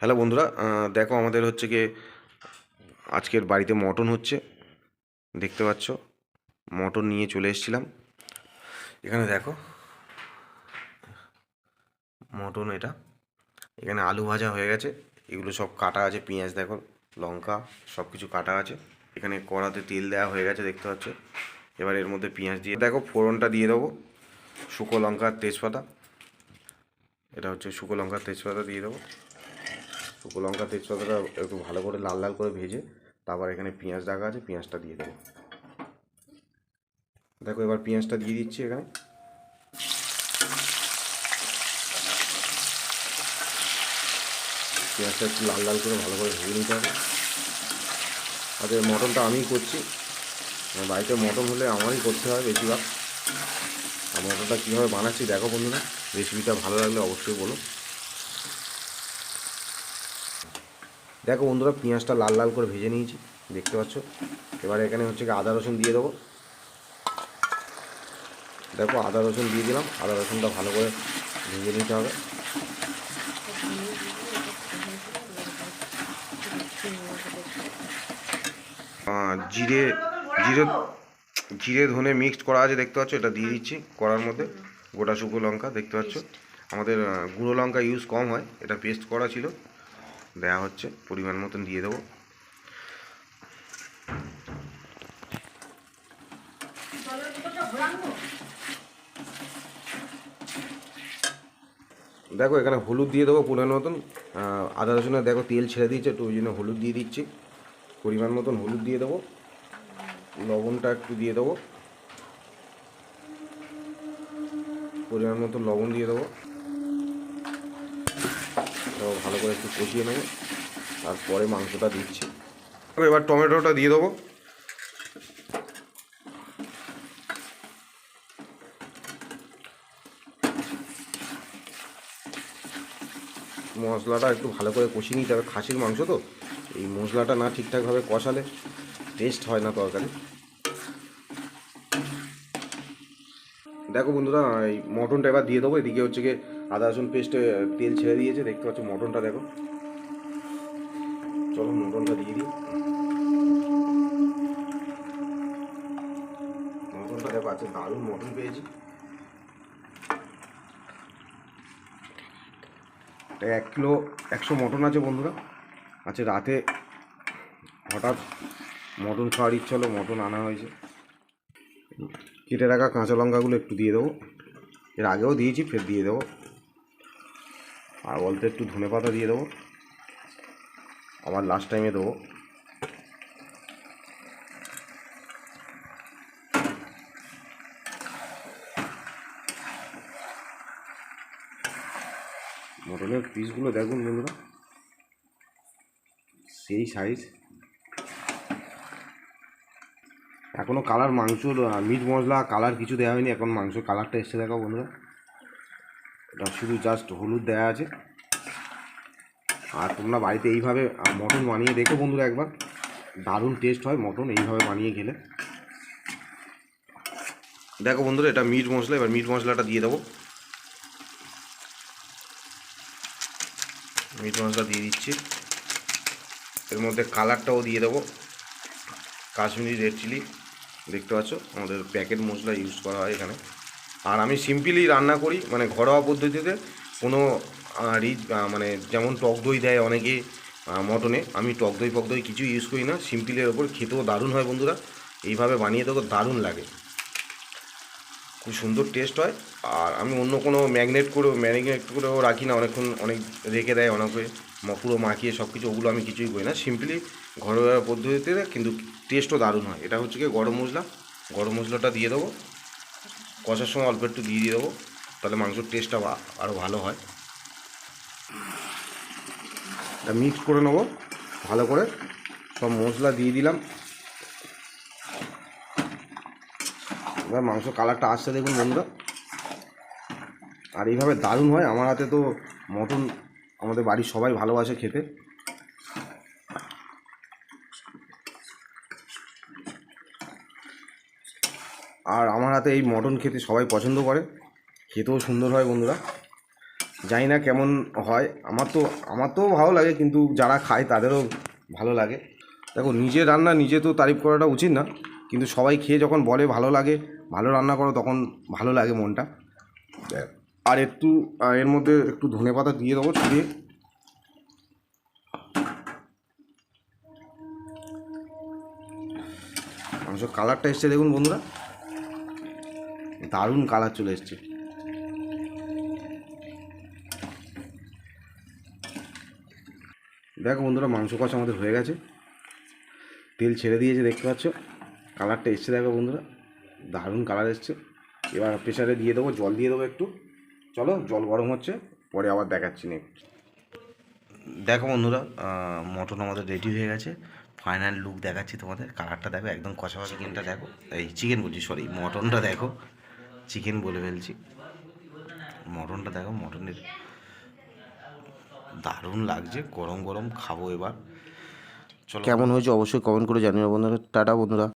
Hello বন্ধুরা দেখো আমাদের হচ্ছে কি আজকের বাড়িতে মটন হচ্ছে, দেখতে পাচ্ছ, মটন নিয়ে চলে এসেছিলাম। এখানে দেখো, মটন এটা, এখানে আলু ভাজা হয়ে গেছে, এগুলো সব কাটা আছে, পেঁয়াজ দেখো, লঙ্কা সব কিছু কাটা আছে, এখানে কড়াতে তেল দেওয়া হয়ে গেছে, দেখতে পাচ্ছ, এবার এর মধ্যে পেঁয়াজ দিয়ে, দেখো ফোড়নটা দিয়ে দেবো শুকো লঙ্কা তেজপাতা, এটা হচ্ছে শুকো লঙ্কা তেজপাতা দিয়ে দেবো। শুকনো লঙ্কা তেজপাতাটা একটু ভালো করে লাল লাল করে ভেজে তারপর এখানে পেঁয়াজ রাখা আছে, পেঁয়াজটা দিয়ে দেবো। দেখো এবার পেঁয়াজটা দিয়ে দিচ্ছি এখানে। পেঁয়াজটা একটু লাল লাল করে ভালো করে ভেজে নিতে হবে। আর এই মটনটা আমিই করছি। বাড়িতে মটন হলে আমারই করতে হয় বেশিরভাগ। আর মটনটা কীভাবে বানাচ্ছি দেখো বন্ধুরা, রেসিপিটা ভালো লাগলে অবশ্যই বলো। দেখো বন্ধুরা, পেঁয়াজটা লাল লাল করে ভেজে নিয়েছি, দেখতে পাচ্ছ? এবার এখানে হচ্ছে আদা রসুন দিয়ে দেবো। দেখো, আদা রসুন দিয়ে দিলাম, আদা রসুনটা ভালো করে ভেজে নিতে হবে। জিরে জিরে জিরে ধনে মিক্সড করা আছে, দেখতে পাচ্ছ? এটা দিয়ে দিচ্ছি কড়ার মধ্যে, গোটা শুকনো লঙ্কা, দেখতে পাচ্ছ? আমাদের গুঁড়ো লঙ্কা ইউজ কম হয়, এটা পেস্ট করা ছিল। দেওয়া হচ্ছে, পরিমাণ মতন দিয়ে দেবো। দেখো, এখানে হলুদ দিয়ে দেবো পরিমাণ মতন। আদা রসুনের দেখো, তেল ছেড়ে দিয়েছে, একটু ওই জন্য হলুদ দিয়ে দিচ্ছি। পরিমাণ মতন হলুদ দিয়ে দেবো। লবণটা একটু দিয়ে দেবো। পরিমাণ মতো লবণ দিয়ে দেবো। তো ভালো করে একটু কষিয়ে নেব। তারপরে মাংসটা দিচ্ছি। এবার টমেটোটা দিয়ে দেবো। মশলাটা একটু ভালো করে কষিয়ে নিতে হবে। খাসির মাংস তো এই মশলাটা না ঠিকঠাকভাবে কষালে টেস্ট হয় না তরকারি। দেখো বন্ধুরা এই মটনটা এবার দিয়ে দেবো। এদিকে হচ্ছে গিয়ে আদা, রসুন পেস্টে তেল ছেড়ে দিয়েছে। দেখতে পাচ্ছ মটনটা, দেখো। চলো মটনটা দিয়ে দিই। মটনটা, দেখো আছে দারুণ মটন পেয়েছি। এক কিলো একশো মটন আছে বন্ধুরা। আছে রাতে হঠাৎ মটন খাওয়ার ইচ্ছা হলো, মটন আনা হয়েছে। কেটে রাখা কাঁচা লঙ্কাগুলো একটু দিয়ে দেবো। এর আগেও দিয়েছি, ফের দিয়ে দেবো। আর বলতে একটু ধনে পাতা দিয়ে দেবো। আবার লাস্ট টাইমে দেবো। মটনের পিসগুলো দেখুন বন্ধুরা। সেই সাইজ এখনও কালার মাংসর মিট মশলা কালার কিছু দেওয়া হয়নি। এখন মাংস কালারটা এসছে দেখো বন্ধুরা। এটা শুধু জাস্ট হলুদ দেওয়া আছে। আর তোমরা বাড়িতে এইভাবে মটন বানিয়ে দেখো বন্ধুরা একবার। দারুণ টেস্ট হয় মটন, এইভাবে বানিয়ে খেলে। দেখো বন্ধুরা, এটা মিট মশলা, এবার মিট মশলাটা দিয়ে দেবো। মিট মশলা দিয়ে দিচ্ছি। এর মধ্যে কালারটাও দিয়ে দেবো। কাশ্মীরি রেড চিলি দেখতে পাচ্ছ? আমাদের প্যাকেট মশলা ইউজ করা হয় এখানে। আর আমি সিম্পলি রান্না করি মানে ঘরোয়া পদ্ধতিতে কোনো রিচ মানে যেমন টক দই দেয় অনেকে মটনে, আমি টক দই ফক দই কিছু ইউজ করি না, সিম্পলের ওপর খেতেও দারুণ হয় বন্ধুরা। এইভাবে বানিয়ে দেবো দারুণ লাগে। খুব সুন্দর টেস্ট হয়। আর আমি অন্য কোনো ম্যাগনেট করে ম্যারিনেট করেও রাখি না, অনেকক্ষণ অনেক রেখে দেয় অনেকে পুরো মাখিয়ে সব কিছু ওগুলো আমি কিছুই করি না। সিম্পলি ঘরোয়া পদ্ধতিতে কিন্তু টেস্টও দারুণ হয়। এটা হচ্ছে কি গরম মশলা, গরম মশলাটা দিয়ে দেবো। কষার সময় অল্প একটু দিয়ে দেবো, তাহলে মাংসর টেস্টটা আরও ভালো হয়। মিক্স করে নেব, ভালো করে। সব মশলা দিয়ে দিলাম। এবার মাংস কালারটা আসছে দেখুন বন্ধুরা। আর এইভাবে দারুণ হয়, আমার হাতে তো মটন আমাদের বাড়ির সবাই ভালোবাসে খেতে। আর আমার হাতে এই মটন খেতে সবাই পছন্দ করে। খেতেও সুন্দর হয় বন্ধুরা। জানি না কেমন হয়। আমার তো আমার তো ভালো লাগে, কিন্তু যারা খায় তাদেরও ভালো লাগে। দেখো, নিজে রান্না, নিজে তো তারিফ করাটা উচিত না। কিন্তু সবাই খেয়ে যখন বলে ভালো লাগে, ভালো রান্না করো, তখন ভালো লাগে মনটা। আর একটু এর মধ্যে একটু ধনে পাতা দিয়ে দেবো ছড়িয়ে। মাংস কালারটা এসছে দেখুন বন্ধুরা। দারুণ কালার চলে এসছে। দেখো বন্ধুরা, মাংস কষা আমাদের হয়ে গেছে। তেল ছেড়ে দিয়েছে, দেখতে পাচ্ছ? কালারটা এসছে, দেখো বন্ধুরা। দারুণ কালার এসছে। এবার প্রেশারে দিয়ে দেবো, জল দিয়ে দেবো একটু। চলো, জল গরম হচ্ছে, পরে আবার দেখাচ্ছি নে দেখো বন্ধুরা মটন আমাদের রেডি হয়ে গেছে। ফাইনাল লুক দেখাচ্ছি তোমাদের। কালারটা দেখো, একদম কষা চিকেনটা দেখো। এই চিকেন বলছি সরি মটনটা দেখো। চিকেন বলে ফেলছি। মটনটা দেখো, মটনের দারুণ লাগছে। গরম গরম খাব এবার। চলো। কেমন হয়েছে অবশ্যই কমেন্ট করে জানিও বন্ধুরা। টাটা বন্ধুরা।